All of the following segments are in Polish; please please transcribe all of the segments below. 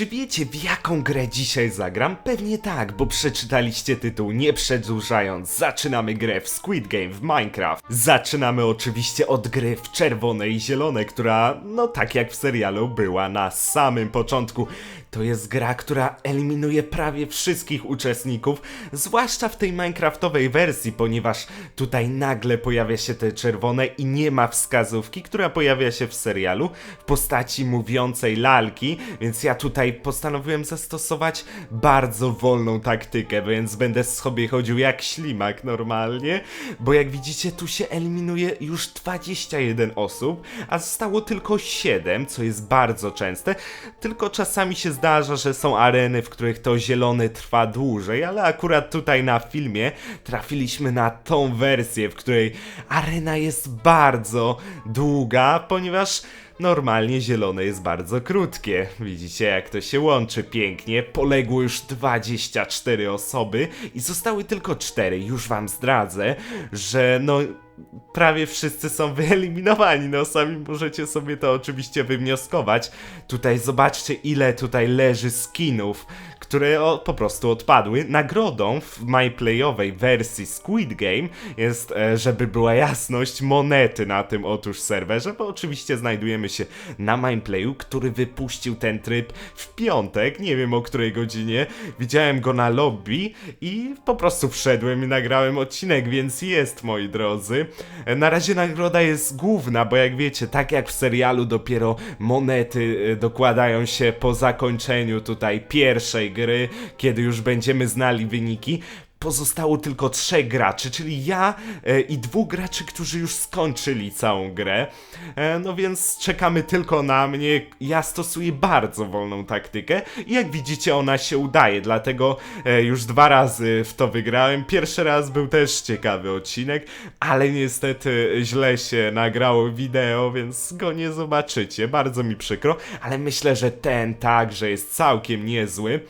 Czy wiecie w jaką grę dzisiaj zagram? Pewnie tak, bo przeczytaliście tytuł nie przedłużając. Zaczynamy grę w Squid Game w Minecraft. Zaczynamy oczywiście od gry w czerwone i zielone, która no tak jak w serialu była na samym początku. To jest gra, która eliminuje prawie wszystkich uczestników, zwłaszcza w tej Minecraftowej wersji, ponieważ tutaj nagle pojawia się te czerwone i nie ma wskazówki, która pojawia się w serialu w postaci mówiącej lalki, więc ja tutaj postanowiłem zastosować bardzo wolną taktykę, więc będę sobie chodził jak ślimak normalnie, bo jak widzicie tu się eliminuje już 21 osób, a zostało tylko 7, co jest bardzo częste, tylko czasami się zdarza, że są areny, w których to zielony trwa dłużej, ale akurat tutaj na filmie trafiliśmy na tą wersję, w której arena jest bardzo długa, ponieważ normalnie zielone jest bardzo krótkie. Widzicie jak to się łączy pięknie. Poległo już 24 osoby i zostały tylko 4. Już wam zdradzę, że no prawie wszyscy są wyeliminowani. No sami możecie sobie to oczywiście wywnioskować. Tutaj zobaczcie ile tutaj leży skinów, które o, po prostu odpadły. Nagrodą w MyPlayowej wersji Squid Game jest, e, żeby była jasność, monety na tym otóż serwerze, bo oczywiście znajdujemy się na MyPlayu, który wypuścił ten tryb w piątek, nie wiem o której godzinie. Widziałem go na lobby i po prostu wszedłem i nagrałem odcinek, więc jest moi drodzy. E, Na razie nagroda jest główna, bo jak wiecie, tak jak w serialu dopiero monety e, dokładają się po zakończeniu tutaj pierwszej gry, kiedy już będziemy znali wyniki. Pozostało tylko trzech graczy, czyli ja e, i dwóch graczy, którzy już skończyli całą grę. E, no więc czekamy tylko na mnie. Ja stosuję bardzo wolną taktykę i jak widzicie ona się udaje, dlatego e, już dwa razy w to wygrałem. Pierwszy raz był też ciekawy odcinek, ale niestety źle się nagrało wideo, więc go nie zobaczycie. Bardzo mi przykro, ale myślę, że ten także jest całkiem niezły.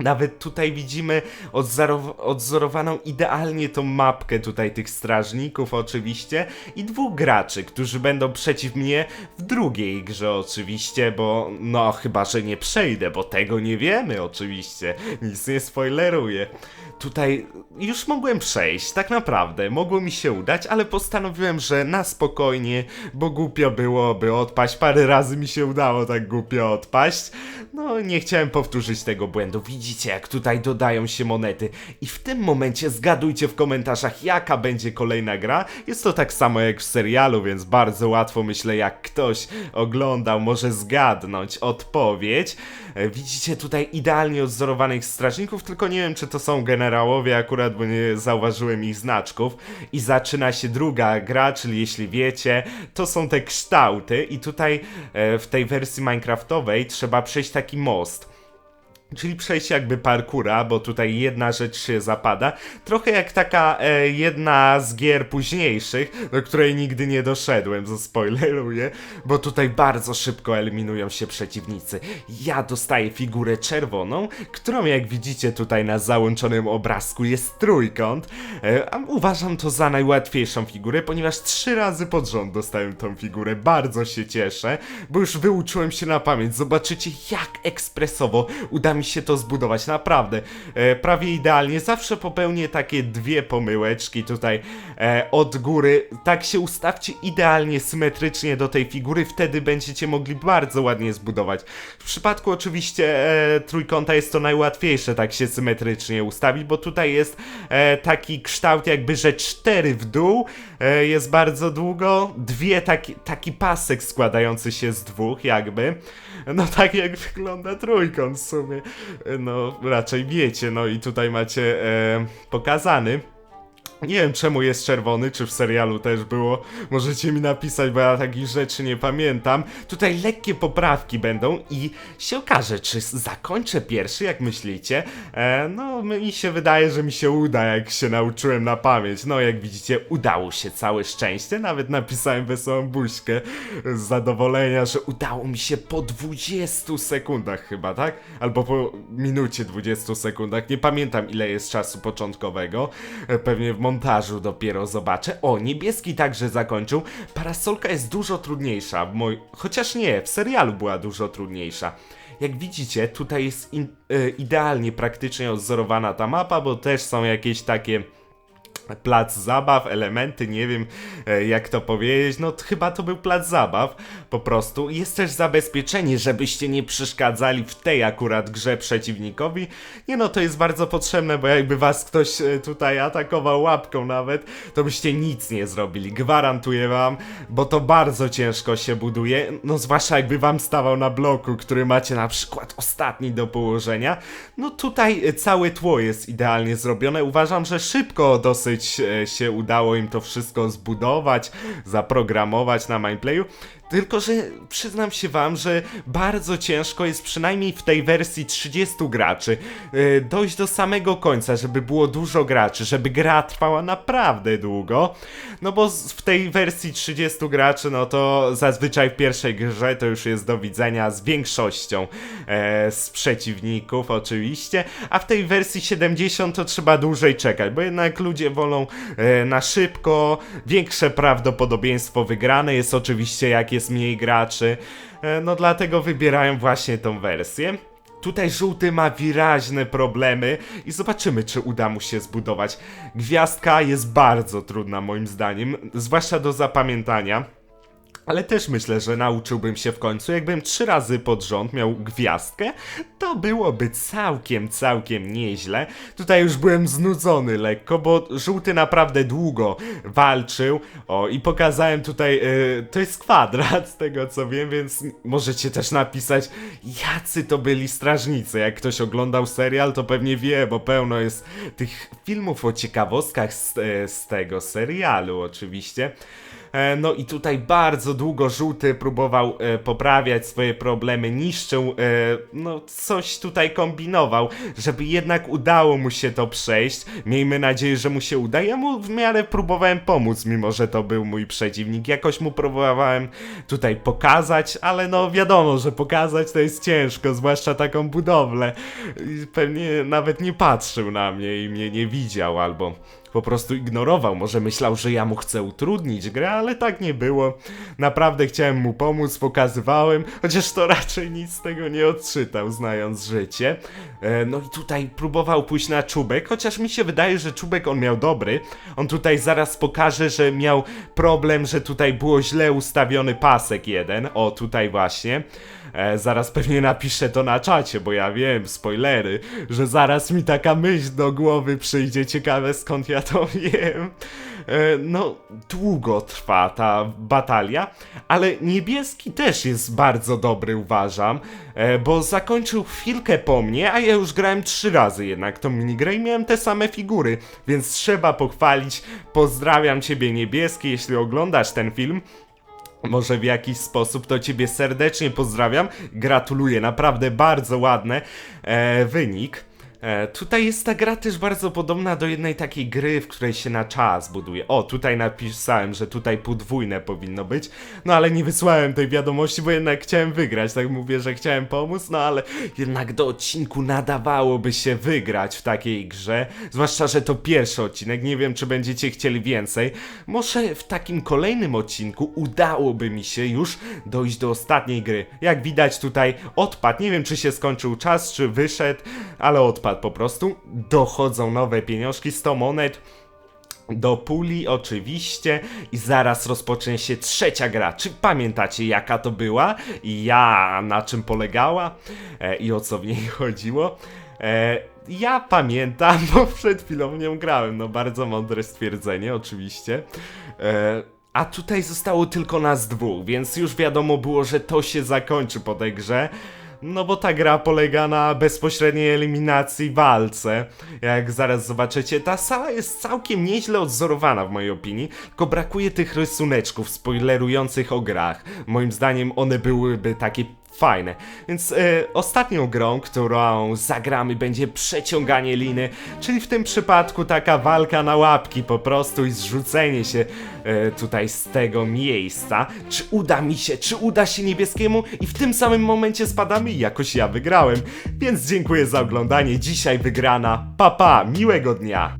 Nawet tutaj widzimy odzoro- odzorowaną idealnie tą mapkę tutaj tych strażników oczywiście i dwóch graczy, którzy będą przeciw mnie w drugiej grze oczywiście, bo no chyba, że nie przejdę, bo tego nie wiemy oczywiście, nic nie spoileruję. Tutaj już mogłem przejść, tak naprawdę, mogło mi się udać, ale postanowiłem, że na spokojnie, bo głupio byłoby odpaść, parę razy mi się udało tak głupio odpaść, no nie chciałem powtórzyć tego błędu, widzicie jak tutaj dodają się monety i w tym momencie zgadujcie w komentarzach jaka będzie kolejna gra, jest to tak samo jak w serialu, więc bardzo łatwo myślę jak ktoś oglądał może zgadnąć odpowiedź. E, Widzicie tutaj idealnie odzorowanych strażników, tylko nie wiem czy to są generałowie akurat, bo nie zauważyłem ich znaczków i zaczyna się druga gra, czyli jeśli wiecie, to są te kształty i tutaj e, w tej wersji minecraftowej trzeba przejść taki most. Czyli przejść jakby parkura, bo tutaj jedna rzecz się zapada. Trochę jak taka e, jedna z gier późniejszych, do której nigdy nie doszedłem, co spoileruję, bo tutaj bardzo szybko eliminują się przeciwnicy. Ja dostaję figurę czerwoną, którą jak widzicie tutaj na załączonym obrazku jest trójkąt. E, a uważam to za najłatwiejszą figurę, ponieważ trzy razy pod rząd dostałem tą figurę. Bardzo się cieszę, bo już wyuczyłem się na pamięć. Zobaczycie jak ekspresowo uda mi się to zbudować, naprawdę. E, prawie idealnie. Zawsze popełnię takie dwie pomyłeczki tutaj e, od góry. Tak się ustawcie idealnie, symetrycznie do tej figury, wtedy będziecie mogli bardzo ładnie zbudować. W przypadku oczywiście e, trójkąta jest to najłatwiejsze tak się symetrycznie ustawić, bo tutaj jest e, taki kształt jakby, że cztery w dół e, jest bardzo długo, dwie taki, taki pasek składający się z dwóch jakby. No tak jak wygląda trójkąt w sumie. No raczej wiecie, no i tutaj macie e, pokazany. Nie wiem czemu jest czerwony, czy w serialu też było. Możecie mi napisać, bo ja takich rzeczy nie pamiętam. Tutaj lekkie poprawki będą i się okaże, czy zakończę pierwszy, jak myślicie. E, no, mi się wydaje, że mi się uda, jak się nauczyłem na pamięć. No, jak widzicie, udało się, całe szczęście. Nawet napisałem wesołą buźkę z zadowolenia, że udało mi się po 20 sekundach chyba, tak? Albo po minucie 20 sekundach. Nie pamiętam, ile jest czasu początkowego. E, Pewnie w montażu dopiero zobaczę. O, niebieski także zakończył. Parasolka jest dużo trudniejsza, moj... chociaż nie, w serialu była dużo trudniejsza. jak widzicie, tutaj jest in, e, idealnie praktycznie odzorowana ta mapa, bo też są jakieś takie plac zabaw, elementy, nie wiem e, jak to powiedzieć, no chyba to był plac zabaw po prostu. Jest też zabezpieczenie, żebyście nie przeszkadzali w tej akurat grze przeciwnikowi. Nie no, to jest bardzo potrzebne, bo jakby was ktoś e, tutaj atakował łapką nawet, to byście nic nie zrobili, gwarantuję wam, bo to bardzo ciężko się buduje, no zwłaszcza jakby wam stawał na bloku, który macie na przykład ostatni do położenia, no tutaj e, całe tło jest idealnie zrobione. Uważam, że szybko dosyć e, się udało im to wszystko zbudować, zaprogramować na Mindplayu. Tylko, że przyznam się wam, że bardzo ciężko jest przynajmniej w tej wersji 30 graczy e, dojść do samego końca, żeby było dużo graczy, żeby gra trwała naprawdę długo. No bo w tej wersji 30 graczy, no to zazwyczaj w pierwszej grze to już jest do widzenia z większością e, z przeciwników oczywiście, a w tej wersji 70 to trzeba dłużej czekać, bo jednak ludzie wolą e, na szybko, większe prawdopodobieństwo wygrane jest oczywiście jak jest mniej graczy, e, no dlatego wybierają właśnie tą wersję. Tutaj żółty ma wyraźne problemy i zobaczymy, czy uda mu się zbudować. Gwiazdka jest bardzo trudna moim zdaniem, zwłaszcza do zapamiętania. Ale też myślę, że nauczyłbym się w końcu. Jakbym trzy razy pod rząd miał gwiazdkę, to byłoby całkiem, całkiem nieźle. Tutaj już byłem znudzony lekko, bo żółty naprawdę długo walczył. O, i pokazałem tutaj, y, to jest kwadrat z tego co wiem, więc możecie też napisać, jacy to byli strażnicy. Jak ktoś oglądał serial, to pewnie wie, bo pełno jest tych filmów o ciekawostkach z, e, z tego serialu, oczywiście. E, No i tutaj bardzo długo żółty próbował e, poprawiać swoje problemy, niszczył, e, no coś tutaj kombinował, żeby jednak udało mu się to przejść. Miejmy nadzieję, że mu się uda. Ja mu w miarę próbowałem pomóc, mimo że to był mój przeciwnik. Jakoś mu próbowałem tutaj pokazać, ale no wiadomo, że pokazać to jest ciężko, zwłaszcza taką budowlę. Pewnie nawet nie patrzył na mnie i mnie nie widział, albo po prostu ignorował. Może myślał, że ja mu chcę utrudnić grę, ale tak nie było. Naprawdę chciałem mu pomóc, pokazywałem, chociaż to raczej nic z tego nie odczytał, znając życie. E, no i tutaj próbował pójść na czubek, chociaż mi się wydaje, że czubek on miał dobry. On tutaj zaraz pokaże, że miał problem, że tutaj było źle ustawiony pasek jeden. O, tutaj właśnie. E, zaraz pewnie napiszę to na czacie, bo ja wiem, spoilery, że zaraz mi taka myśl do głowy przyjdzie. Ciekawe skąd ja to wiem. E, no, długo trwa ta batalia, ale niebieski też jest bardzo dobry, uważam, e, bo zakończył chwilkę po mnie, a ja już grałem trzy razy jednak tą minigrę i miałem te same figury, więc trzeba pochwalić. Pozdrawiam ciebie niebieski, jeśli oglądasz ten film. Może w jakiś sposób to ciebie serdecznie pozdrawiam. Gratuluję, naprawdę bardzo ładny e, wynik. E, tutaj jest ta gra też bardzo podobna do jednej takiej gry, w której się na czas buduje. O, tutaj napisałem, że tutaj podwójne powinno być, no ale nie wysłałem tej wiadomości, bo jednak chciałem wygrać. Tak mówię, że chciałem pomóc, no ale jednak do odcinku nadawałoby się wygrać w takiej grze. Zwłaszcza, że to pierwszy odcinek, nie wiem czy będziecie chcieli więcej. Może w takim kolejnym odcinku udałoby mi się już dojść do ostatniej gry. Jak widać tutaj odpadł, nie wiem czy się skończył czas, czy wyszedł, ale odpadł po prostu. Dochodzą nowe pieniążki, 100 monet. Do puli oczywiście i zaraz rozpocznie się trzecia gra. Czy pamiętacie jaka to była ja na czym polegała e, i o co w niej chodziło? E, ja pamiętam, bo przed chwilą w nią grałem. No bardzo mądre stwierdzenie oczywiście. E, a tutaj zostało tylko nas dwóch, więc już wiadomo było, że to się zakończy po tej grze. No bo ta gra polega na bezpośredniej eliminacji walce. Jak zaraz zobaczycie, ta sala jest całkiem nieźle odzorowana w mojej opinii, tylko brakuje tych rysuneczków spoilerujących o grach. Moim zdaniem one byłyby takie fajne. Więc e, ostatnią grą, którą zagramy będzie przeciąganie liny, czyli w tym przypadku taka walka na łapki po prostu i zrzucenie się e, tutaj z tego miejsca. Czy uda mi się, czy uda się niebieskiemu i w tym samym momencie spadamy i jakoś ja wygrałem. Więc dziękuję za oglądanie. Dzisiaj wygrana. Papa, pa, miłego dnia.